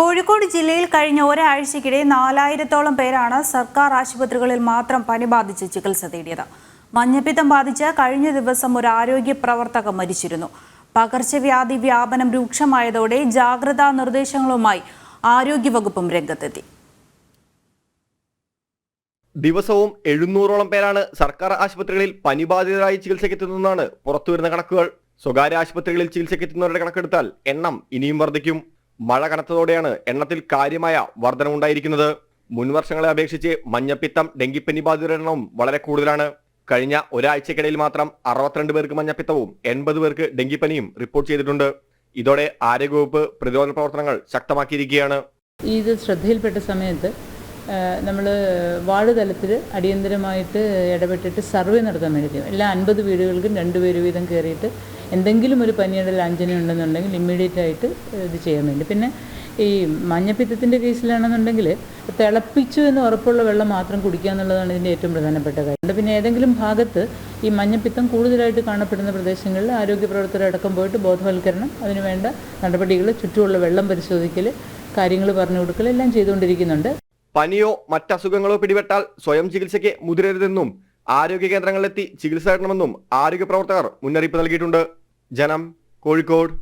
കോഴിക്കോട് ജില്ലയിൽ കഴിഞ്ഞ ഒരാഴ്ചക്കിടെ നാലായിരത്തോളം പേരാണ് സർക്കാർ ആശുപത്രികളിൽ മാത്രം പനി ബാധിച്ച് ചികിത്സ തേടിയത്. മഞ്ഞപ്പിത്തം ബാധിച്ച് കഴിഞ്ഞ ദിവസം ഒരു ആരോഗ്യ പ്രവർത്തക മരിച്ചിരുന്നു. പകർച്ചവ്യാധി വ്യാപനം രൂക്ഷമായതോടെ ജാഗ്രതാ നിർദ്ദേശങ്ങളുമായി ആരോഗ്യവകുപ്പും രംഗത്തെത്തി. ദിവസവും എഴുന്നൂറോളം പേരാണ് സർക്കാർ ആശുപത്രികളിൽ പനിബാധിതരായി ചികിത്സയ്ക്കെത്തുന്നതെന്നാണ് പുറത്തുവരുന്ന കണക്കുകൾ. സ്വകാര്യ ആശുപത്രികളിൽ ചികിത്സയ്ക്കെത്തുന്നവരുടെ കണക്കെടുത്താൽ എണ്ണം ഇനിയും വർദ്ധിക്കും. മഴ കനത്തതോടെയാണ് എണ്ണത്തിൽ കാര്യമായ വർധനമുണ്ടായിരിക്കുന്നത് മുൻവർഷങ്ങളെ അപേക്ഷിച്ച് മഞ്ഞപ്പിത്തം ഡെങ്കിപ്പനി ബാധിതരുടെ എണ്ണവും വളരെ കൂടുതലാണ്. കഴിഞ്ഞ ഒരാഴ്ചക്കിടയിൽ മാത്രം അറുപത്തിരണ്ട് പേർക്ക് മഞ്ഞപ്പിത്തവും എൺപത് പേർക്ക് ഡെങ്കിപ്പനിയും റിപ്പോർട്ട് ചെയ്തിട്ടുണ്ട്. ഇതോടെ ആരോഗ്യവകുപ്പ് പ്രതിരോധ പ്രവർത്തനങ്ങൾ ശക്തമാക്കിയിരിക്കുകയാണ്. ഇത് ശ്രദ്ധയിൽപ്പെട്ട സമയത്ത് നമ്മൾ വാർഡ് തലത്തിൽ അടിയന്തരമായിട്ട് ഇടപെട്ടിട്ട് സർവേ നടത്താൻ വേണ്ടി എല്ലാ അൻപത് വീടുകൾക്കും രണ്ടുപേര് വീതം കയറിയിട്ട് എന്തെങ്കിലും ഒരു പനിയുടെ ലാഞ്ചന ഉണ്ടെന്നുണ്ടെങ്കിൽ ഇമ്മീഡിയറ്റ് ആയിട്ട് ഇത് ചെയ്യാൻ വേണ്ടി. പിന്നെ ഈ മഞ്ഞപ്പിത്തത്തിന്റെ കേസിലാണെന്നുണ്ടെങ്കിൽ തിളപ്പിച്ചു എന്ന് ഉറപ്പുള്ള വെള്ളം മാത്രം കുടിക്കുക എന്നുള്ളതാണ് ഇതിന്റെ ഏറ്റവും പ്രധാനപ്പെട്ട കാര്യം. പിന്നെ ഏതെങ്കിലും ഭാഗത്ത് ഈ മഞ്ഞപ്പിത്തം കൂടുതലായിട്ട് കാണപ്പെടുന്ന പ്രദേശങ്ങളിൽ ആരോഗ്യ പ്രവർത്തകരടക്കം പോയിട്ട് ബോധവൽക്കരണം അതിനുവേണ്ട നടപടികൾ ചുറ്റുമുള്ള വെള്ളം പരിശോധിക്കൽ കാര്യങ്ങൾ പറഞ്ഞു കൊടുക്കൽ എല്ലാം ചെയ്തുകൊണ്ടിരിക്കുന്നുണ്ട്. പനിയോ മറ്റസുഖങ്ങളോ പിടിപെട്ടാൽ സ്വയം ചികിത്സയ്ക്ക് മുതിരരുതെന്നും ആരോഗ്യ കേന്ദ്രങ്ങളിലെത്തി ചികിത്സ തേടണമെന്നും ആരോഗ്യ പ്രവർത്തകർ മുന്നറിയിപ്പ് നൽകിയിട്ടുണ്ട്. ജനം കോഴിക്കോട്